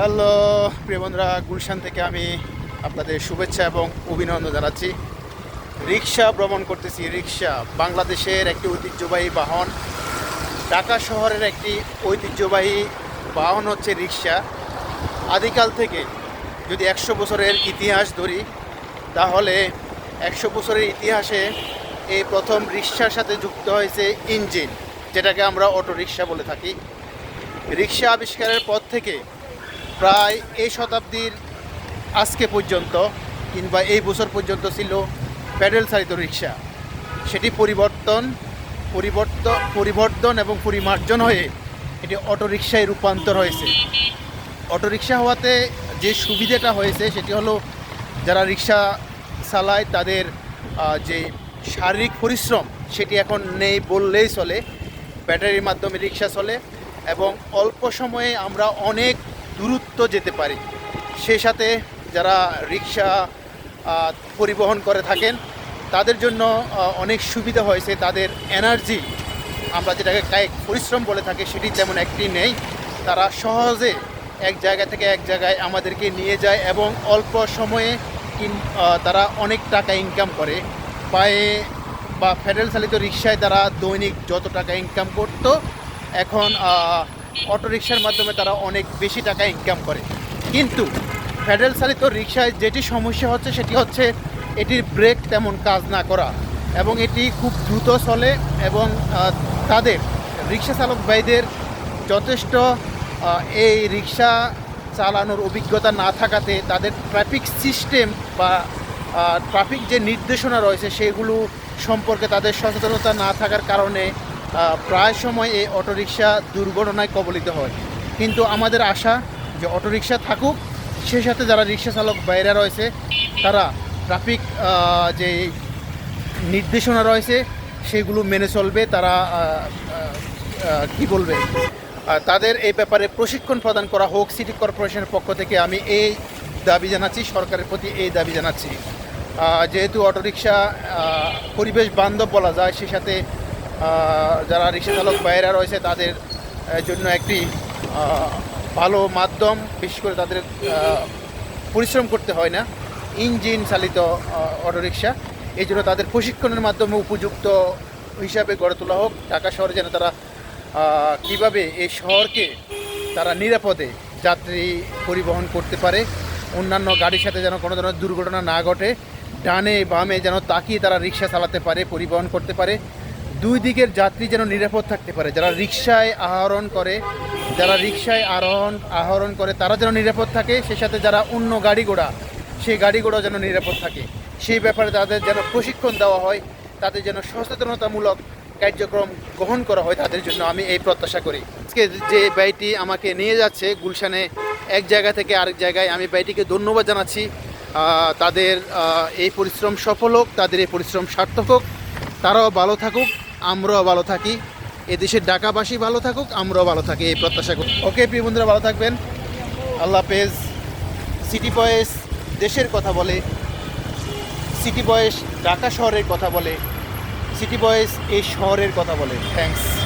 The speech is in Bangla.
হ্যালো, প্রিয় বন্ধুরা, গুলশান থেকে আমি আপনাদের শুভেচ্ছা এবং অভিনন্দন জানাচ্ছি। রিক্সা ভ্রমণ করতেছি রিক্সা বাংলাদেশের একটি ঐতিহ্যবাহী বাহন। ঢাকা শহরের একটি ঐতিহ্যবাহী বাহন হচ্ছে রিক্সা আদিকাল থেকে যদি একশো বছরের ইতিহাস ধরি, তাহলে একশো বছরের ইতিহাসে এই প্রথম রিক্সার সাথে যুক্ত হয়েছে ইঞ্জিন, যেটাকে আমরা অটো রিক্সা বলে থাকি। রিক্সা আবিষ্কারের পর থেকে প্রায় এই শতাব্দীর আজকে পর্যন্ত কিংবা এই বছর পর্যন্ত ছিল প্যাডেল চালিত রিক্সা। সেটি পরিবর্তন পরিবর্তন পরিবর্তন এবং পরিমার্জন হয়ে এটি অটো রিক্সায় রূপান্তর হয়েছে। অটো রিক্সা হওয়াতে যে সুবিধাটা হয়েছে সেটি হলো যারা রিক্সা চালায় তাদের যে শারীরিক পরিশ্রম সেটি এখন নেই বললেই চলে। ব্যাটারির মাধ্যমে রিক্সা চলে এবং অল্প সময়ে আমরা অনেক দূরত্ব যেতে পারি। সে সাথে যারা রিক্সা পরিবহন করে থাকেন, তাদের জন্য অনেক সুবিধা হয়েছে। তাদের এনার্জি, আমরা যেটাকে কায়িক পরিশ্রম বলে থাকি, সেটি তেমন একটি নেই। তারা সহজে এক জায়গা থেকে এক জায়গায় আমাদেরকে নিয়ে যায় এবং অল্প সময়ে তারা অনেক টাকা ইনকাম করে। পায়ে বা ফেডারেল চালিত রিক্সায় তারা দৈনিক যত টাকা ইনকাম করত, এখন অটো রিক্সার মাধ্যমে তারা অনেক বেশি টাকা ইনকাম করে। কিন্তু ফেডারেল চালিত রিক্সায় যেটি সমস্যা হচ্ছে সেটি হচ্ছে এটির ব্রেক তেমন কাজ না করা এবং এটি খুব দ্রুত চলে এবং তাদের রিক্সা চালক ভাইদের যথেষ্ট এই রিক্সা চালানোর অভিজ্ঞতা না থাকাতে তাদের ট্রাফিক সিস্টেম বা ট্রাফিক যে নির্দেশনা রয়েছে সেগুলো সম্পর্কে তাদের সচেতনতা না থাকার কারণে প্রায় সময় এই অটোরিকশা দুর্ঘটনায় কবলিত হয়। কিন্তু আমাদের আশা যে অটোরিকশা থাকুক, সেই সাথে যারা রিক্সা চালক বাইরে রয়েছে, তারা ট্রাফিক যে নির্দেশনা রয়েছে, সেগুলো মেনে চলবে, তারা কি বলবে? তাদের এই ব্যাপারে প্রশিক্ষণ প্রদান করা হোক সিটি কর্পোরেশনের পক্ষ থেকে আমি এই দাবি জানাচ্ছি, সরকারের প্রতি এই দাবি জানাচ্ছি। যেহেতু অটোরিকশা পরিবেশ বান্ধব বলা যায়, সেই সাথে যারা রিক্সা চালক বাইরা রয়েছে, তাদের জন্য একটি ভালো মাধ্যম, বিশেষ করে তাদের পরিশ্রম করতে হয় না। ইঞ্জিন চালিত অটোরিকশা। এই জন্য তাদের প্রশিক্ষণের মাধ্যমে উপযুক্ত হিসাবে গড়ে তোলা হোক। ঢাকা শহরে যেন তারা কীভাবে এই শহরকে তারা নিরাপদে যাত্রী পরিবহন করতে পারে, অন্যান্য গাড়ির সাথে যেন কোনো ধরনের দুর্ঘটনা না ঘটে, ডানে বামে যেন তাকিয়ে তারা রিক্সা চালাতে পারে, পরিবহন করতে পারে। দুই দিকের যাত্রী যেন নিরাপদ থাকতে পারে। যারা রিক্সায় আহরণ করে, যারা রিক্সায় আরোহণ, আহরণ করে, তারা যেন নিরাপদ থাকে। সে সাথে যারা অন্য গাড়ি ঘোড়া, সেই গাড়ি ঘোড়া যেন নিরাপদ থাকে। সেই ব্যাপারে তাদের যেন প্রশিক্ষণ দেওয়া হয়, তাদের যেন সচেতনতামূলক কার্যক্রম গ্রহণ করা হয় তাদের জন্য আমি এই প্রত্যাশা করি। আজকে যে ব্যয়টি আমাকে নিয়ে যাচ্ছে গুলশানে, এক জায়গা থেকে আরেক জায়গায় আমি ব্যয়টিকে ধন্যবাদ জানাচ্ছি। তাদের এই পরিশ্রম সফল হোক, তাদের এই পরিশ্রম সার্থক হোক। তারাও ভালো থাকুক। আমরাও ভালো থাকি। এদেশের ঢাকাবাসী ভালো থাকুক, আমরাও ভালো থাকি, এই প্রত্যাশা করি। ওকে, প্রিয় বন্ধুরা, ভালো থাকবেন। আল্লাহ পেজ সিটি বয়েস দেশের কথা বলে। সিটি বয়েস ঢাকা শহরের কথা বলে। সিটি বয়েস এই শহরের কথা বলে। থ্যাঙ্কস